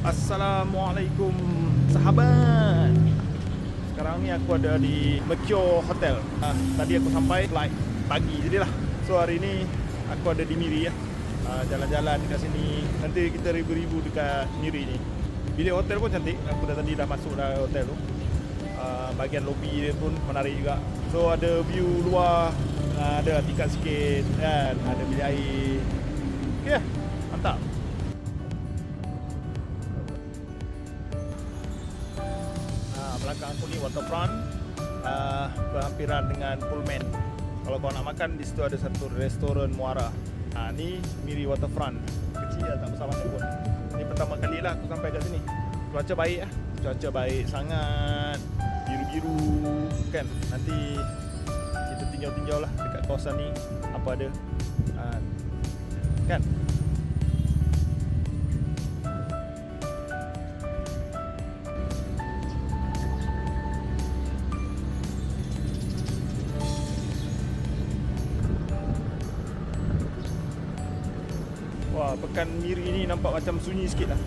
Assalamualaikum sahabat. Sekarang ni aku ada di Mercure Hotel. Uh, Tadi aku sampai flight pagi jadilah So hari ni aku ada di Miri ya. Uh, Jalan-jalan dekat sini. Nanti kita ribu-ribu dekat Miri ni. Bilik hotel pun cantik. Aku dah tadi dah masuk dah hotel tu. Uh, Bahagian lobby dia pun menarik juga. So ada view luar. Uh, Ada tingkat sikit kan? Ada bilik air. Okay belakang aku ni waterfront uh, berhampiran dengan Pullman. Kalau kau nak makan di situ ada satu restoran muara. Ha, ni Miri Waterfront. Kecil lah tak besar mana pun. Ni pertama kali lah aku sampai kat sini. Cuaca baik lah. Cuaca baik sangat. Biru-biru kan. Nanti kita tinjau-tinjau lah dekat kawasan ni apa ada. Ha, kan? Wah, pekan Miri ni nampak macam sunyi sikit lah.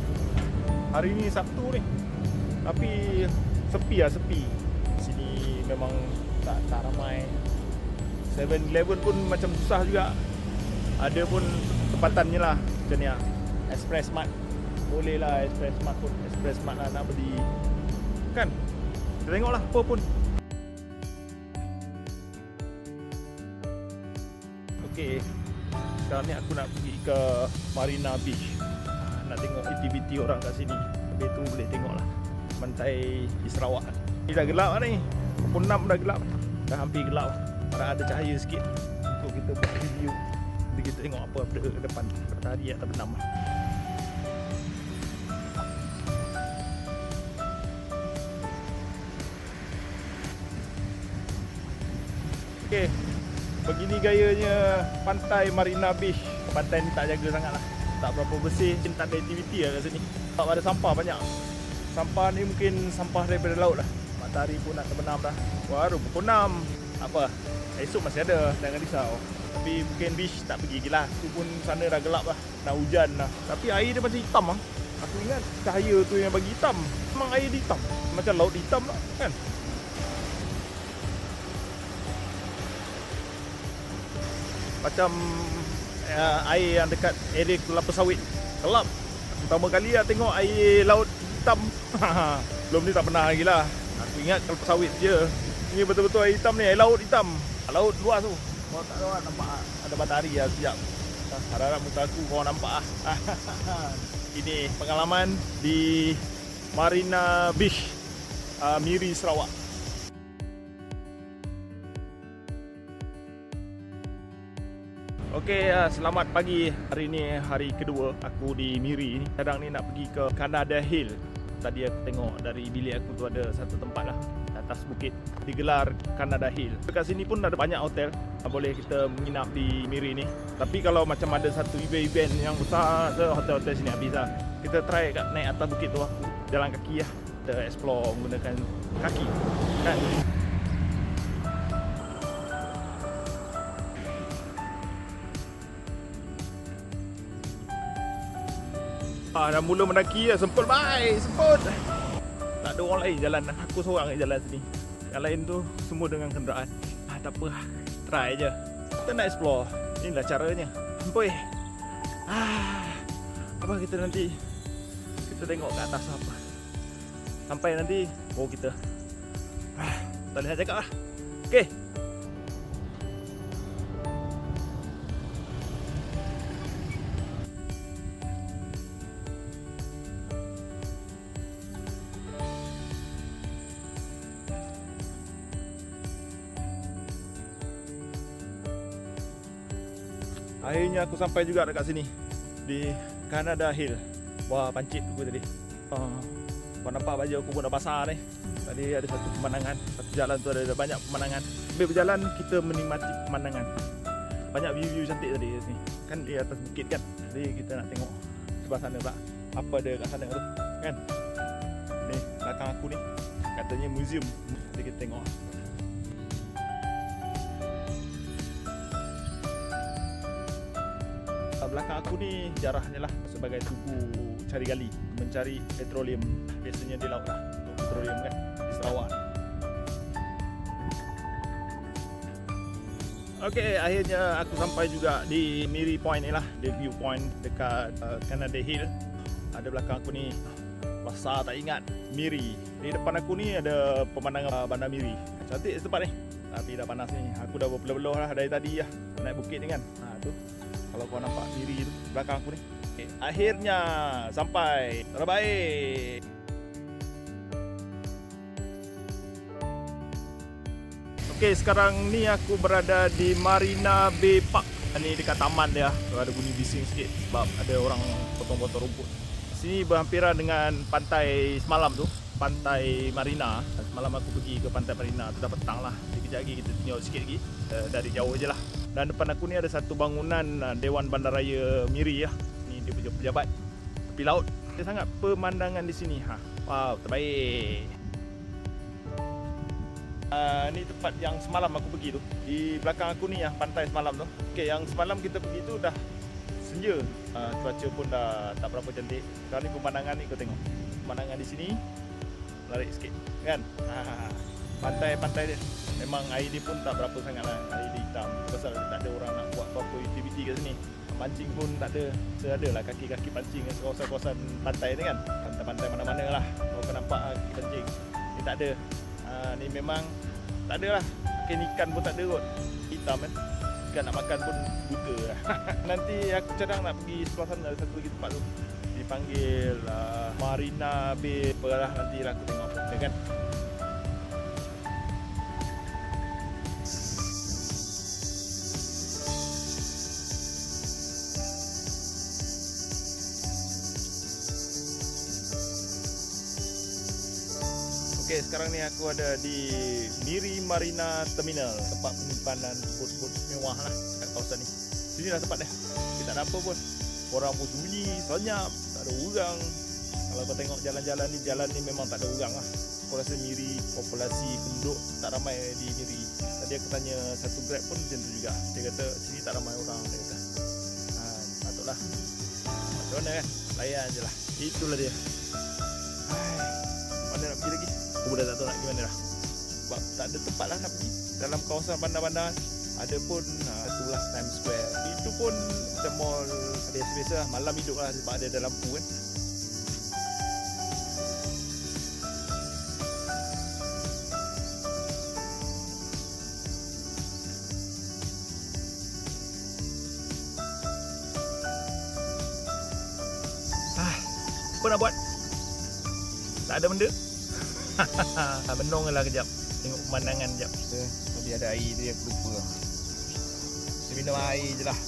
Hari ni Sabtu ni. Tapi sepi lah, sepi. Sini memang tak, tak ramai. 7-Eleven pun macam susah juga. Ada pun tempatannya lah. Macam ni lah. Express Mart. Boleh lah Express Mart pun. Express Mart lah nak beli. Kan? Kita tengok lah apa pun. Okay, sekarang ni aku nak pergi ke Marina Beach. Ah, Nak tengok aktiviti orang kat sini. Habis tu boleh tengok lah Pantai di Sarawak. Ni dah gelap lah ni. Pukul 6 dah gelap. Dah hampir gelap. Harap ada cahaya sikit Untuk kita buat review. Nanti kita tengok apa pada ke depan. Matahari atau benam lah. Okay Begini gayanya pantai Marina Beach. Pantai ni tak jaga sangat lah. Tak berapa bersih. Mungkin tak ada aktiviti lah kat sini. Tak ada sampah banyak. Sampah ni mungkin sampah daripada laut lah. Matahari pun nak terbenam dah. Baru pukul 6 Apa? Esok masih ada. Jangan risau. Tapi mungkin beach tak pergi lagi lah. Tu pun sana dah gelap lah. Dah hujan lah. Tapi air dia macam hitam lah Aku ingat cahaya tu yang bagi hitam. Memang air dia hitam. Macam laut hitam lah kan macam uh, air yang dekat area kelapa sawit. Gelap pertama kali lah tengok air laut hitam. Belum ni tak pernah lagi lah. Aku ingat kelapa sawit je. Ni betul-betul air hitam ni air laut hitam. Laut luas tu. Kau tak tahu lah nampak ah. ada matahari lah sekejap. Harap-harap muka aku kau nampak ah. ini pengalaman di Marina Beach uh, Miri Sarawak Okey, uh, selamat pagi. Hari ni hari kedua aku di Miri ni. Kadang ni nak pergi ke Canada Hill. Tadi aku tengok dari bilik aku tu ada satu tempat lah atas bukit digelar Canada Hill. Dekat sini pun ada banyak hotel. Boleh kita menginap di Miri ni. Tapi kalau macam ada satu event-event yang besar, hotel-hotel sini habis lah. Kita try kat naik atas bukit tu aku jalan kaki lah. Kita explore menggunakan kaki. Kan? Ah, dah mula mendaki dah semput bye, semput. Tak ada orang lain jalan, aku seorang yang jalan sini. Yang lain tu semua dengan kenderaan. Ah, tak apa, try je. Kita nak explore. Inilah caranya. Ampoi. Ah, apa kita nanti kita tengok ke atas apa. Sampai nanti baru kita. Ah, tak boleh nak cakap lah. Okay. Akhirnya aku sampai juga dekat sini Di Canada Hill. Wah pancit aku tadi. Uh, Kau nampak baju aku pun dah basah ni. Tadi ada satu pemandangan. Satu jalan tu ada, ada banyak pemandangan. Sambil berjalan kita menikmati pemandangan. Banyak view-view cantik tadi kat sini. Kan di atas bukit kan? Jadi kita nak tengok sebelah sana tak Apa ada kat sana tu Kan? Ni belakang aku ni. Katanya museum. Jadi kita tengok belakang aku ni jarahnya lah sebagai tugu cari gali mencari petroleum biasanya di laut lah untuk petroleum kan di Sarawak Okey, akhirnya aku sampai juga di Miri Point ni lah, di view point dekat uh, Canada Hill. Ada belakang aku ni, besar tak ingat, Miri. Di depan aku ni ada pemandangan uh, Bandar Miri. Cantik tempat ni. Tapi dah panas ni. Aku dah berpeluh-peluh lah dari tadi lah. Naik bukit ni kan. Ha tu. Kalau kau nampak Miri tu belakang aku ni. Okay, akhirnya sampai. Terbaik. Okey, sekarang ni aku berada di Marina Bay Park. Ini dekat taman dia. Ada bunyi bising sikit sebab ada orang potong-potong rumput. Sini berhampiran dengan pantai semalam tu, pantai Marina. Semalam aku pergi ke pantai Marina tu dah petang lah. Jadi kejap lagi kita tengok sikit lagi uh, dari jauh je lah. Dan depan aku ni ada satu bangunan uh, Dewan Bandaraya Miri lah. Ni dia punya pejabat tepi laut. Dia sangat pemandangan di sini. Ha. Wow, terbaik. Uh, ni tempat yang semalam aku pergi tu Di belakang aku ni yang pantai semalam tu Okay, yang semalam kita pergi tu dah senja uh, Cuaca pun dah tak berapa cantik Sekarang ni pemandangan ni kau tengok Pemandangan di sini Menarik sikit kan Pantai-pantai dia Memang air dia pun tak berapa sangat lah. Air dia hitam. Pasal tak ada orang nak buat apa-apa aktiviti kat sini. Pancing pun tak ada. Seada lah kaki-kaki pancing Kawasan-kawasan pantai ni kan. Pantai-pantai mana-mana lah. Kau akan nampak kaki pancing. Ni tak ada. Ha, ni memang tak ada lah. Makan ikan pun tak ada kot. Hitam kan Ikan nak makan pun buta lah. Nanti aku cadang nak pergi sebelah sana Ada satu lagi tempat tu. Dipanggil uh, Marina Bay. Apalah nanti lah aku tengok kan Okey, sekarang ni aku ada di Miri Marina Terminal, tempat penyimpanan bot-bot mewah lah kat kawasan ni. Sini lah tempat dia. Kita tak ada apa pun. Orang pun sunyi, senyap, tak ada orang. Kalau kau tengok jalan-jalan ni, jalan ni memang tak ada orang lah. Aku rasa Miri, populasi penduduk tak ramai di Miri. Tadi aku tanya satu grab pun macam tu juga. Dia kata sini tak ramai orang. Dia kata. Ha, patutlah. Macam mana kan? Layan je lah. Itulah dia. Hai, Aku dah tak tahu nak pergi mana dah Sebab tak ada tempat lah nak pergi. Dalam kawasan bandar-bandar Ada pun uh, itulah Times Square. Itu pun macam mall Biasa-biasa lah Malam hidup lah sebab ada ada lampu kan. Ah, Apa nak buat? Tak ada benda Benong lah kejap. Tengok pemandangan kejap. Kita Tadi ada air dia aku lupa. Kita minum air je lah.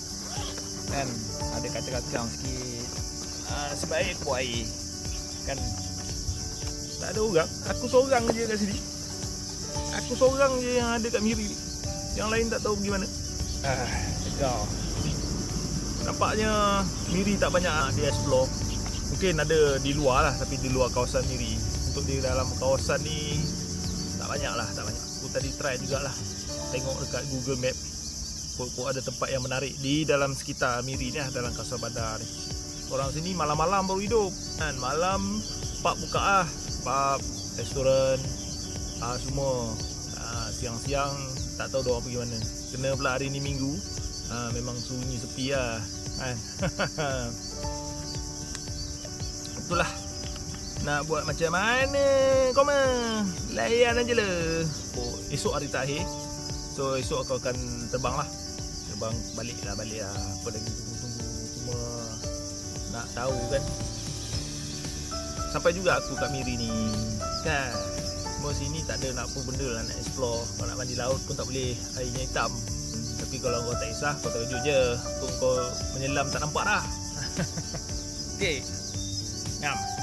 Kan Ada kacang-kacang sikit. Ah, Sebaik buat air. Kan? Tak ada orang. Aku seorang je kat sini. Aku seorang je yang ada kat Miri. Yang lain tak tahu pergi mana. Ah, Tegar Nampaknya Miri tak banyak dia explore. Mungkin ada di luar lah Tapi di luar kawasan Miri untuk di dalam kawasan ni. Tak banyak lah tak banyak. Aku tadi try jugalah. Tengok dekat Google Map pun ada tempat yang menarik di dalam sekitar Miri ni lah dalam kawasan bandar ni. Orang sini malam-malam baru hidup. Kan malam pub buka ah pub restoran ah, semua. Ah, siang-siang tak tahu diorang pergi mana. Kena pula hari ni minggu. Ah, memang sunyi sepi lah. Kan? Itulah nak buat macam mana? Kau mah layan aja lah oh, esok hari terakhir. So esok aku akan terbang lah. Terbang balik lah balik lah. Apa lagi? Tunggu-tunggu cuma nak tahu kan. Sampai juga aku kat Miri ni. Kan? Semua sini tak ada nak apa benda lah nak explore. Kalau nak mandi laut pun tak boleh. Airnya hitam. Tapi kalau kau tak kisah kau terkejut je. Kau, kau menyelam tak nampak dah. Okay Ngam